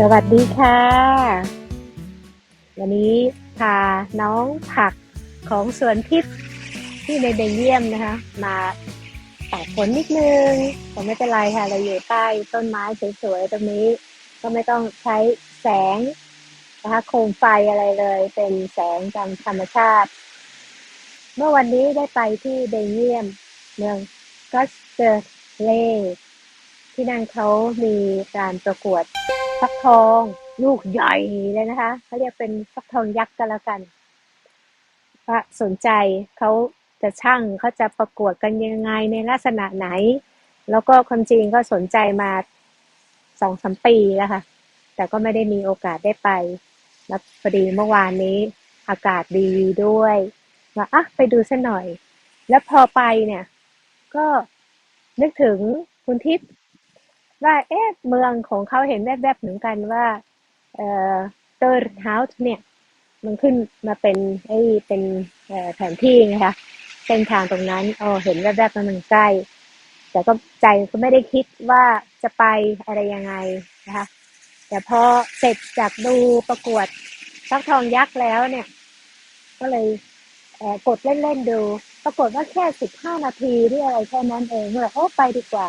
สวัสดีค่ะ วันนี้พาน้องผักของสวนทิพย์ที่ในเบลเยียมนะคะ มาตากฝนนิดนึงแต่ไม่เป็นไรค่ะเราอยู่ใต้ต้นไม้สวยๆตรงนี้ ก็ไม่ต้องใช้แสงนะคะโคมไฟอะไรเลย เป็นแสงตามธรรมชาติ เมื่อวันนี้ได้ไปที่เบลเยียม เมืองก็สเตอร์เลที่นั่นเขามีการประกวด ฟักทองลูกใหญ่เลยนะคะเขาเรียกเป็นฟักทองยักษ์กันแล้วกันว่าสนใจเขาจะช่างเขาจะประกวดกันยังไงในลักษณะไหน แล้วก็ความจริงก็สนใจมาสองสามปีแล้วค่ะ แต่ก็ไม่ได้มีโอกาสได้ไป แล้วพอดีเมื่อวานนี้อากาศดีด้วยว่าอะไปดูสัหน่อย แล้วพอไปเนี่ย ก็นึกถึงคุณทิพย์ ว่าเอ๊ะเมืองของเขาเห็นแวบๆเหมือนกันว่าเอ่อเตอร์เฮาส์เนี่ย มันขึ้นมาเป็นไอ้เป็นเอ่อแผนที่นะคะเส้นทางตรงนั้นอ๋อเห็นแวบๆมันใกล้แต่ก็ใจก็ไม่ได้คิดว่าจะไปอะไรยังไงนะคะแต่พอเสร็จจากดูประกวดฟักทองยักษ์แล้วเนี่ย ก็เลยเอ่อกดเล่นๆดู ปรากฏว่าแค่สิบห้านาทีที่อะไรแค่นั้นเองเลยโอ้ไปดีกว่า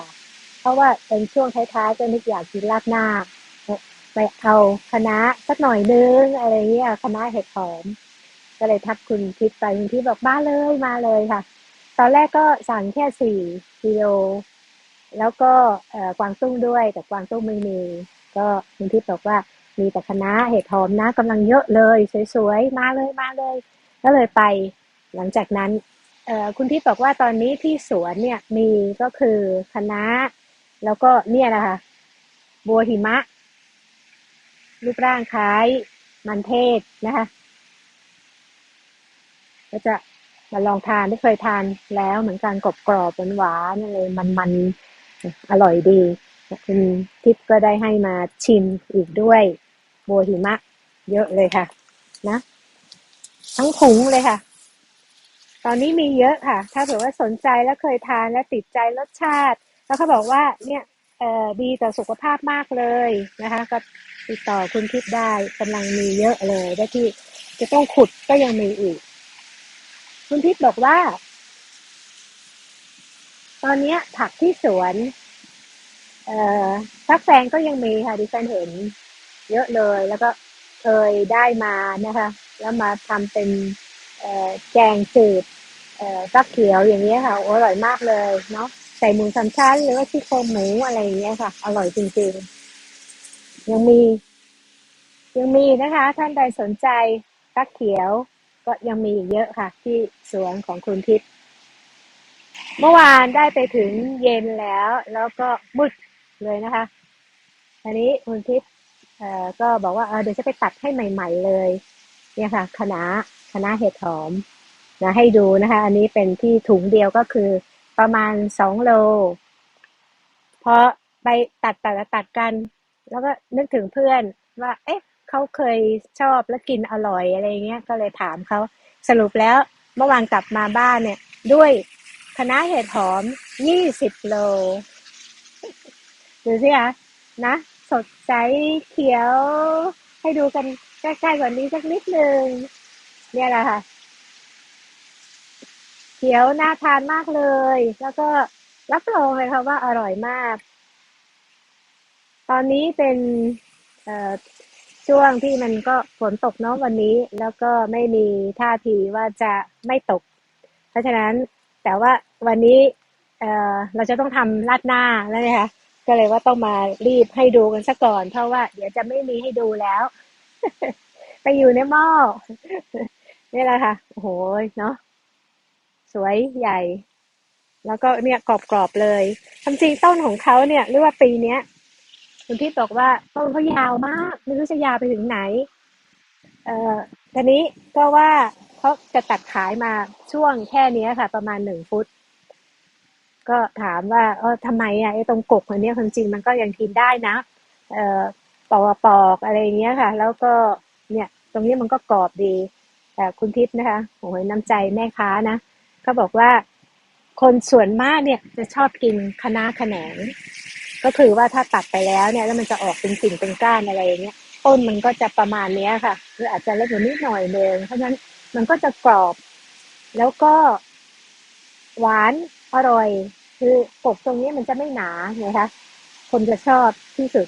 ราะว่าเป็นช่วงท้ายๆก็นึกอยากกินราดหน้าไปเอาคณะสักหน่อยนึงอะไรเงี้ยคณะเห็ดหอม ก็เลยทักคุณทิพไปคุณทิพบอกมาเลยมาเลยค่ะ ตอนแรกก็สั่งแค่สี่กิโลแล้วก็กวางตุ้งด้วยแต่กวางตุ้งไม่มี ก็คุณทิพบอกว่ามีแต่คณะเห็ดหอมนะกำลังเยอะเลย สวยๆมาเลยมาเลย ก็เลยไป หลังจากนั้นคุณทิพบอกว่าตอนนี้ที่สวนเนี่ยมีก็คือคณะ แล้วก็เนี่ยนะคะบัวหิมะ รูปร่างคล้ายมันเทศนะคะก็จะมาลองทานที่เคยทานแล้วเหมือนกันกรอบกรอบหวานๆอะไรมันมันๆอร่อยดีคุณทิพย์ก็ได้ให้มาชิมอีกด้วยบัวหิมะ เยอะเลยค่ะ นะ ทั้งถุงเลยค่ะ ตอนนี้มีเยอะค่ะ ถ้าเผื่อว่าสนใจแล้วเคยทานและติดใจรสชาติ แล้วเขาบอกว่าเนี่ยเออดีต่อสุขภาพมากเลยนะคะ ก็ติดต่อคุณทิพย์ได้กำลังมีเยอะเลยได้ที่จะต้องขุดก็ยังมีอีก คุณทิพย์บอกว่า ตอนนี้ผักที่สวนเอ่อฟักแฟงก็ยังมีค่ะดิฉันเห็น เยอะเลย แล้วก็เคยได้มานะคะ แล้วมาทำเป็นแกงจืดเอ่อฟักเขียวอย่างเงี้ค่ะอร่อยมากเลยเนาะ ส่หมูสามชั้น หรือว่าซี่โครงหมูอะไรอย่างเงี้ยค่ะ อร่อยจริงๆ ยังมี ยังมีนะคะ ท่านใดสนใจฟักเขียว ก็ยังมีอีกเยอะค่ะ ที่สวนของคุณทิพย์เมื่อวานได้ไปถึงเย็นแล้ว แล้วก็มืดเลยนะคะอันนี้คุณทิพย์เอ่อก็บอกว่าเออเดี๋ยวจะไปตัดให้ใหม่ ๆเลย เนี่ยค่ะคณะคณะเห็ดหอมนะให้ดูนะคะ อันนี้เป็นที่ถุงเดียวก็คือ ประมาณสองโลพอไปตัดตัดตัดกัน แล้วก็นึกถึงเพื่อนว่า เอ๊ะเขาเคยชอบและกินอร่อยอะไรเงี้ยก็เลยถามเขาสรุปแล้วเมื่อวานกลับมาบ้านเนี่ย ด้วยคณะเห็ดหอมยี่สิบโลดูสิคะนะ สดใสเขียว ให้ดูกันใกล้ๆกว่านี้สักนิดนึงเนี่ยแหละค่ะ เขียวน่าทานมากเลย แล้วก็รับรองเลยค่ะว่าอร่อยมาก ตอนนี้เป็นช่วงที่มันก็ฝนตกเนาะวันนี้ แล้วก็ไม่มีท่าทีว่าจะไม่ตก เพราะฉะนั้นแต่ว่าวันนี้เเราจะต้องทำราดหน้าแล้วนะคะก็เลยว่าต้องมารีบให้ดูกันซะก่อน เพราะว่าเดี๋ยวจะไม่มีให้ดูแล้ว ไปอยู่ในหม้อนี่แหละค่ะ โอ้โหเนาะ สวยใหญ่ แล้วก็เนี่ยกรอบๆเลยความจริงต้นของเขาเนี่ยหรือว่าปีเนี้ยคุณพี่บอกว่าต้นเขายาวมากไม่รู้จะยาวไปถึงไหน เอ่อทีนี้ก็ว่าเขาจะตัดขายมาช่วงแค่นี้ค่ะ ประมาณหนึ่งฟุต ก็ถามว่าเออทำไมอะไอ้ตรงกกอันนี้ความจริงมันก็ยังกินได้นะ เอ่อปอกปอกอะไรเงี้ยค่ะ แล้วก็เนี่ย ตรงนี้มันก็กรอบดีแต่คุณทิพย์นะคะโอ้ยน้ำใจแม่ค้านะ เขาบอกว่าคนส่วนมากเนี่ยจะชอบกินคะน้าขะแหนง ก็คือว่าถ้าตัดไปแล้วเนี่ยแล้วมันจะออกเป็นสิ่งเป็นก้านอะไรอย่างเงี้ยต้นมันก็จะประมาณเนี้ยค่ะหรืออาจจะเล็กกว่านิดหน่อยเนึงเพราะฉะนั้นมันก็จะกรอบ แล้วก็หวานอร่อย คือกบตรงนี้มันจะไม่หนาไงคะคนจะชอบที่สุด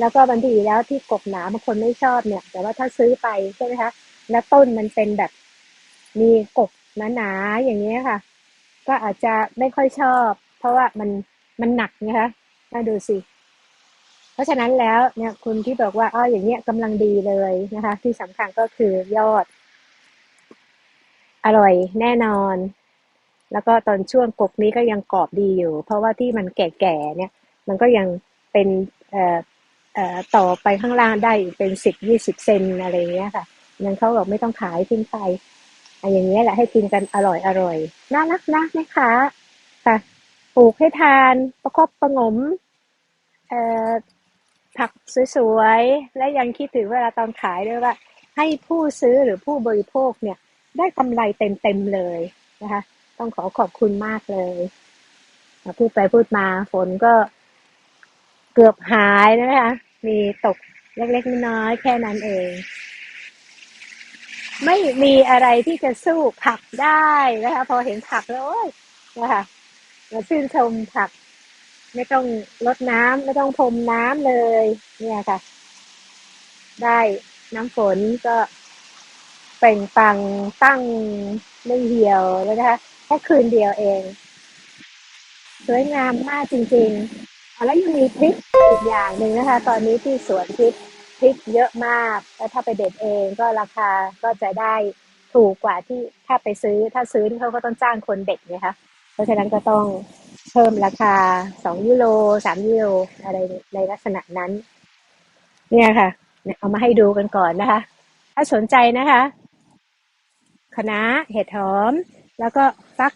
แล้วก็บางทีแล้วที่กบหนาบางคนไม่ชอบเนี่ย แต่ว่าถ้าซื้อไปใช่ไหมคะแล้วต้นมันเป็นแบบมีกบ หนาๆอย่างเงี้ยค่ะ ก็อาจจะไม่ค่อยชอบ เพราะว่ามันมันหนักนะคะน่าดูสิ เพราะฉะนั้นแล้วเนี่ยคุณที่บอกว่าอ้ออย่างเงี้ยกำลังดีเลยนะคะ ที่สำคัญก็คือยอด อร่อยแน่นอน แล้วก็ตอนช่วงกบนี้ก็ยังกรอบดีอยู่ เพราะว่าที่มันแก่ๆเนี่ย มันก็ยังเป็นเอ่อเอ่อต่อไปข้างล่างได้อีกเป็นสิบยี่สิบเซนอะไรอย่างเงี้ยค่ะยังเขาบอกไม่ต้องขายทิ้งไป อันอย่างเงี้ยแหละให้กินกันอร่อยอร่อยน่ารักนะแม่ค้าค่ะปลูกให้ทานประคบประงมเอ่อผักสวยๆ และยังคิดถึงเวลาตอนขายด้วยว่า ให้ผู้ซื้อหรือผู้บริโภคเนี่ย ได้กำไรเต็มๆเลยนะคะ ต้องขอขอบคุณมากเลยพูดไปพูดมาฝนก็เกือบหายนะคะ มีตกเล็กๆน้อยๆแค่นั้นเอง ไม่มีอะไรที่จะสู้ผักได้นะคะ พอเห็นผักแล้วนะคะมาชื่นชมผัก ไม่ต้องลดน้ำไม่ต้องพรมน้ำเลย เนี่ยค่ะ ได้น้ำฝนก็เป่งปังตั้งไม่เหี่ยวเลยนะคะแค่คืนเดียวเอง สวยงามมากจริงๆแล้วยังมีพริกอีกอย่างหนึ่งนะคะ ตอนนี้ที่สวนพริก พริกเยอะมากแล้วถ้าไปเด็ดเองก็ราคาก็จะได้ถูกกว่าที่ถ้าไปซื้อถ้าซื้อเขาก็ต้องจ้างคนเด็ดนะคะเพราะฉะนั้นก็ต้องเพิ่มราคาสองยูโรสามยูโรอะไรในลักษณะนั้น เนี่ยค่ะเนี่ยเอามาให้ดูกันก่อนนะคะ ถ้าสนใจนะคะคะน้าเห็ดหอม แล้วก็ฟัก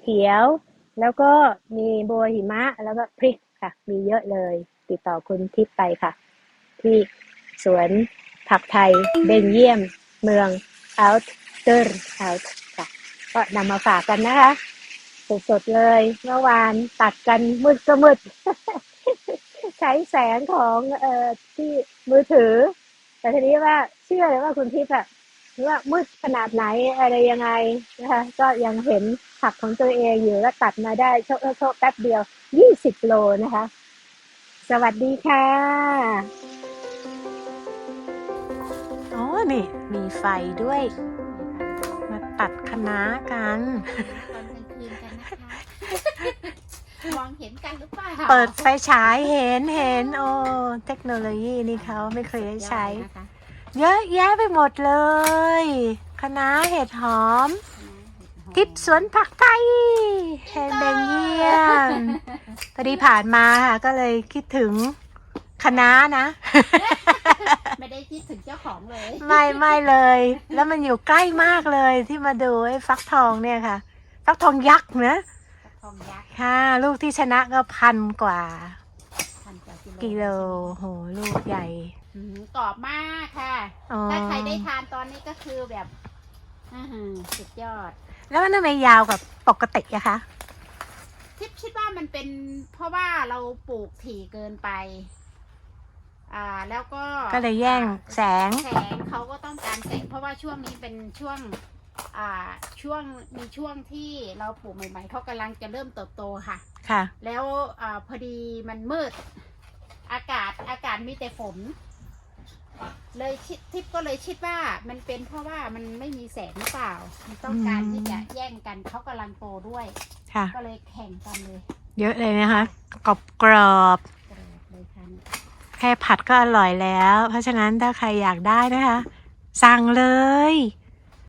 เขียว แล้วก็มีบัวหิมะ แล้วก็พริกค่ะ มีเยอะเลย ติดต่อคุณทิพย์ไปค่ะ ที่สวนผักไทยเบนเยียม เมืองอัลเตอร์อัลค่ะก็นำมาฝากกันนะคะสดๆเลย เมื่อวานตัดกันมืดก็มืด ใช้แสงของเอ่อที่มือถือ แต่ทีนี้ว่าเชื่อเลยว่าคุณทิพย์อะว่ามืดขนาดไหนอะไรยังไงนะคะก็ยังเห็นผักของตัวเองอยู่แล้วตัดมาได้โชคโชคแป๊บเดียวยี่สิบโลนะคะ สวัสดีค่ะ นี่มีไฟด้วย มาตัดคะน้ากัน ตอนกลางคืนกันนะคะมองเห็นกันหรือเปล่าเปิดไฟฉายเห็นเห็นโอ้เทคโนโลยีนี่เขาไม่เคยได้ใช้นะคะเยอะแยะไปหมดเลยคะน้าเห็ดหอม ทิพย์สวนผักไทยแห่งเบงเยียมพอดีผ่านมาค่ะก็เลยคิดถึงคะน้านะ ไม่ได้คิดถึงเจ้าของเลย ไม่ไม่เลย แล้วมันอยู่ใกล้มากเลยที่มาดูไอ้ฟักทองเนี่ยค่ะ ฟักทองยักษ์นะทองยักษ์ค่ะ ลูกที่ชนะก็พันกว่า พันกว่ากิโลกิโลโหลูกใหญ่อืมกรอบมากค่ะอ๋อถ้าใครได้ทานตอนนี้ก็คือแบบอื้อหือสุดยอด แล้วมันทำไมยาวกับปกติอะคะทิพย์คิดว่ามันเป็นเพราะว่าเราปลูกถี่เกินไป อ่าแล้วก็ก็เลยแย่งแสง แสงเขาก็ต้องการแสงเพราะว่าช่วงนี้เป็นช่วงอ่าช่วงมีช่วงที่เราปลูกใหม่ ๆเขากำลังจะเริ่มเติบโตค่ะ ค่ะ แล้วอาพอดีมันมืด อากาศอากาศมีแต่ฝน เลยคิดทิพย์ก็เลยคิดว่ามันเป็นเพราะว่ามันไม่มีแสงหรือเปล่า มันต้องการอืม ที่จะแย่งกันเขากำลังโตด้วย ค่ะ ก็เลยแข่งกันเลย เยอะเลยนะคะกรอบกรอบกระโดดเลยค่ะ ๆแค่ผัดก็อร่อยแล้ว เพราะฉะนั้นถ้าใครอยากได้นะคะ สั่งเลย